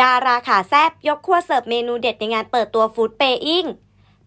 ดาราขาแซบยกครัวเสิร์ฟเมนูเด็ดในงานเปิดตัวฟู้ดเปย์อิง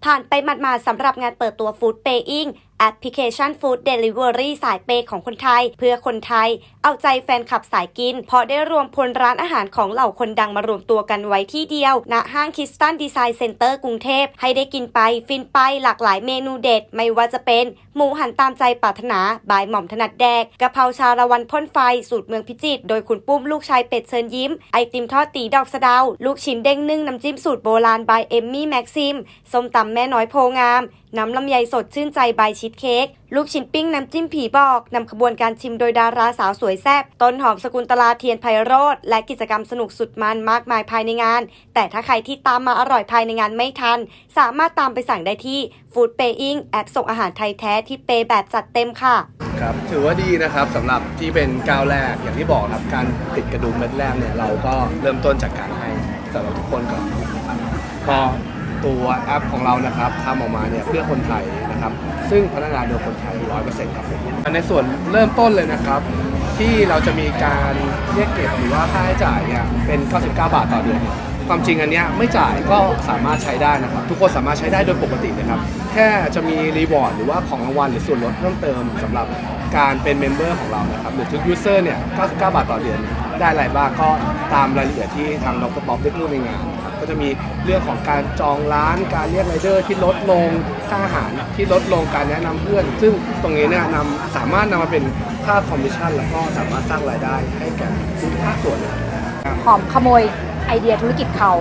ผ่านไปหมาดๆสำหรับงานเปิดตัวฟู้ดเปย์อิง แอปพลิเคชันฟู้ดเดลิเวอรี่สายเปของคนไทย เพื่อคนไทย เอาใจแฟนคลับสายกิน เพราะได้รวมพลร้านอาหารของเหล่าคนดังมารวมตัวกันไว้ที่เดียว ณห้างคิสตันดีไซน์เซ็นเตอร์กรุงเทพ ให้ได้กินไป ฟินไปหลากหลายเมนูเด็ด ไม่ว่าจะเป็น หมูหันตามใจปรารถนาบายหม่อมถนัดแดกกะเพราชาละวันพ่นไฟ สูตรเมืองพิจิตรโดยคุณปุ้มลูกชายเป็ดเชิญยิ้มไอติมทอดตีดอกสะเดาลูกชิ้นเด้งนึ่งน้ำจิ้มสูตรโบราณบายเอมมี่แม็กซิมส้มตำแม่น้อยโพงาม น้ำลำไยสดชื่นใจใบชีสเค้กลูกชิ้นปิ้งน้ำจิ้มผีบอกนำขบวนการชิมโดยดาราสาวสวยแซ่บต้นหอมสกุลตลาเทียนไพโรธและกิจกรรมสนุกสุดมันมากมายภายในงาน แต่ถ้าใครที่ตามมาอร่อยภายในงานไม่ทัน สามารถตามไปสั่งได้ที่ Food Paying แอปส่งอาหารไทยแท้ที่เปย์แบบจัดเต็มค่ะครับถือว่าดีนะครับสำหรับที่เป็นก้าวแรกอย่างที่บอกครับการติดกระดุมเม็ดแรกเนี่ยเราก็เริ่มต้นจากการให้สำหรับทุกคนก่อนก็ ตัวแอปของเรานะครับทำออกมาเนี่ยเพื่อคนไทยนะครับ ซึ่งพัฒนาโดยคนไทย 100%ครับผมในส่วนเริ่มต้นเลยนะครับ ที่เราจะมีการเรียกเก็บหรือว่าค่าใช้จ่ายเนี่ยเป็น 99 บาทต่อเดือนเนี่ยความจริงอันเนี้ยไม่จ่ายก็สามารถใช้ได้นะครับ ทุกคนสามารถใช้ได้โดยปกติเลยครับ แค่จะมีรีวอร์ดหรือว่าของรางวัลหรือส่วนลดเพิ่มเติมสำหรับการเป็นเมมเบอร์ของเรานะครับ หรือทุกยูเซอร์เนี่ย 99 บาทต่อเดือน ได้อะไรบ้างก็ตามรายละเอียดที่ทางดรป๊อปได้พูดในงาน ก็จะมีเรื่องของการจองร้านการเรียกไรเดอร์ที่ลดลงค่าอาหารที่ลดลงการแนะนำเพื่อน ซึ่งตรงนี้เนี่ยนำสามารถนำมาเป็นค่าคอมมิชชั่น แล้วก็สามารถสร้างรายได้ให้แก่ทุกภาคส่วนเลยครับหอมขโมยไอเดียธุรกิจเขา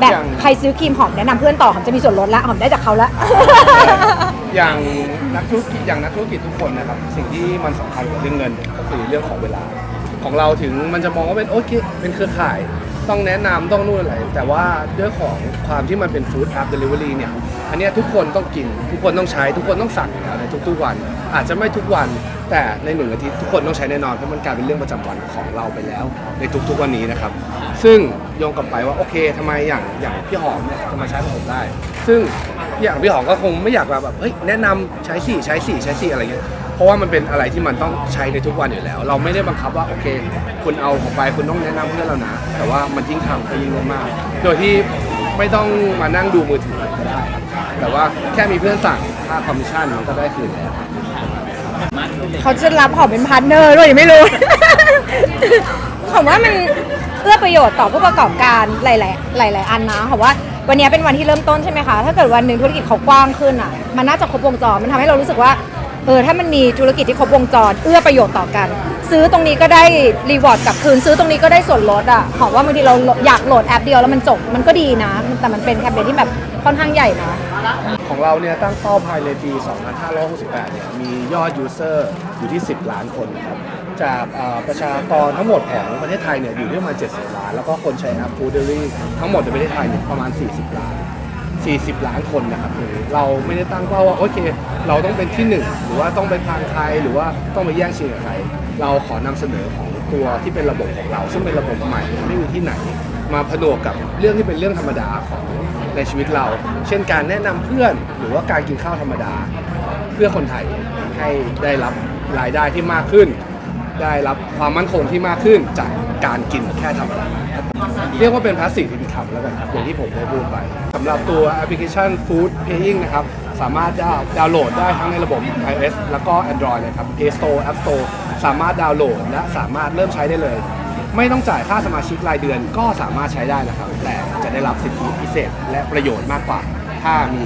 แบบอย่างใครซื้อครีมหอมแนะนำเพื่อนต่อหอมจะมีส่วนลดละหอมได้จากเขาละอย่างนักธุรกิจอย่างนักธุรกิจทุกคนนะครับ สิ่งที่มันสำคัญกับเรื่องเงินเนี่ยก็คือเรื่องของเวลา ของเราถึงมันจะมองว่าเป็นโอเคเป็นเครือข่าย ต้องแนะนำต้องนู่นอะไรแต่ว่าด้วยของความที่มันเป็นฟู้ดแอปเดลิเวอรี่เนี่ย อันเนี้ยทุกคนต้องกิน ทุกคนต้องใช้ทุกคนต้องสั่งอยู่แล้วในทุกๆวัน อาจจะไม่ทุกวันแต่ในหนึ่งอาทิตย์ทุกคนต้องใช้แน่นอนเพราะมันกลายเป็นเรื่องประจำวันของเราไปแล้ว ในทุกๆวันนี้นะครับ ซึ่งโยงกลับไปว่าโอเคทำไมอย่างอย่างพี่หอมเนี่ยจะมาใช้ของผมได้ ซึ่งอย่างพี่หอมก็คงไม่อยากมาแบบเฮ้ยแนะนำใช้สี่ใช้สี่ใช้สี่อะไรเงี้ย ราะว่ามันเป็นอะไรที่มันต้องใช้ในทุกวันอยู่แล้ว เราไม่ได้บังคับว่าโอเค คุณเอาของไปคุณต้องแนะนำเพื่อนเรานะแต่ว่ามันยิ่งทำก็ยิ่งมาก โดยที่ไม่ต้องมานั่งดูมือถือก็ได้ครับแต่ว่าแค่มีเพื่อนสั่งค่าคอมมิชชั่นมันก็ได้คืนแล้ว เขาจะรับหอมเป็นพาร์ทเนอร์ด้วยยังไม่รู้ ผมว่ามันเอื้อประโยชน์ต่อผู้ประกอบการหลาย ๆ หลาย ๆ อันนะผมว่าวันนี้เป็นวันที่เริ่มต้นใช่ไหมคะ ถ้าเกิดวันหนึ่งธุรกิจเขากว้างขึ้นอะ มันน่าจะครบวงจร มันทำให้เรารู้สึกว่า เออถ้ามันมีธุรกิจที่ครบวงจร เอื้อประโยชน์ต่อกัน ซื้อตรงนี้ก็ได้รีวอร์ดกลับคืนซื้อตรงนี้ก็ได้ส่วนลดอะหอมว่าบางทีเราอยากโหลดแอปเดียวแล้วมันจบมันก็ดีนะ แต่มันเป็นแคมเปญที่แบบค่อนข้างใหญ่นะ ของเราเนี่ยตั้งเป้าภายในปี 2568 เนี่ยมียอดยูเซอร์อยู่ที่ 10 ล้านคนครับ จากเอ่อประชากรทั้งหมดของประเทศไทยเนี่ยอยู่ที่ประมาณ 70 ล้าน แล้วก็คนใช้แอป Food Delivery ทั้งหมดในประเทศไทยเนี่ยประมาณ 40 ล้าน 40 ล้านคนนะครับเราไม่ได้ตั้งเป้าว่าโอเค เราต้องเป็นที่หนึ่งหรือว่าต้องไปทางใครหรือว่าต้องไปแย่งชิงกับใคร เราขอนำเสนอของตัวที่เป็นระบบของเรา ซึ่งเป็นระบบใหม่ไม่มีที่ไหน มาผนวกกับเรื่องที่เป็นเรื่องธรรมดาของในชีวิตเรา เช่นการแนะนำเพื่อนหรือว่าการกินข้าวธรรมดา เพื่อคนไทยให้ได้รับรายได้ที่มากขึ้น ได้รับความมั่นคงที่มากขึ้นจากการกินแค่ธรรมดา เรียกว่าเป็นพาสซีฟอินคัมแล้วกันครับอย่างที่ผมได้พูดไปสำหรับตัวแอปพลิเคชัน Food Paying นะครับ สามารถดาวดาวน์โหลดได้ทั้งในระบบ iOS แล้วก็ Android นะครับ Play Store App Store สามารถดาวน์โหลด และสามารถเริ่มใช้ได้เลย ไม่ต้องจ่ายค่าสมาชิกรายเดือนก็สามารถใช้ได้นะครับ แต่จะได้รับสิทธิพิเศษและประโยชน์มากกว่า ถ้ามี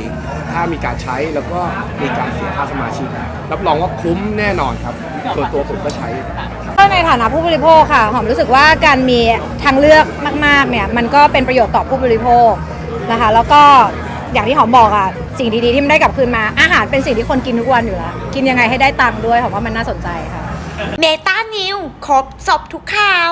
ถ้ามีการใช้แล้วก็มีการเสียค่าสมาชิก รับรองว่าคุ้มแน่นอนครับ ส่วนตัวผมก็ใช้ ก็ในฐานะผู้บริโภคค่ะหอมรู้สึกว่าการมีทางเลือกมากๆเนี่ยมันก็เป็นประโยชน์ต่อผู้บริโภคนะคะแล้วก็อย่างที่หอมบอกอะสิ่งดีๆที่มันได้กลับคืนมา อาหารเป็นสิ่งที่คนกินทุกวันอยู่แล้วกินยังไงให้ได้ตังค์ด้วยหอมว่ามันน่าสนใจค่ะ เมตานิวครบสอบทุกข่าว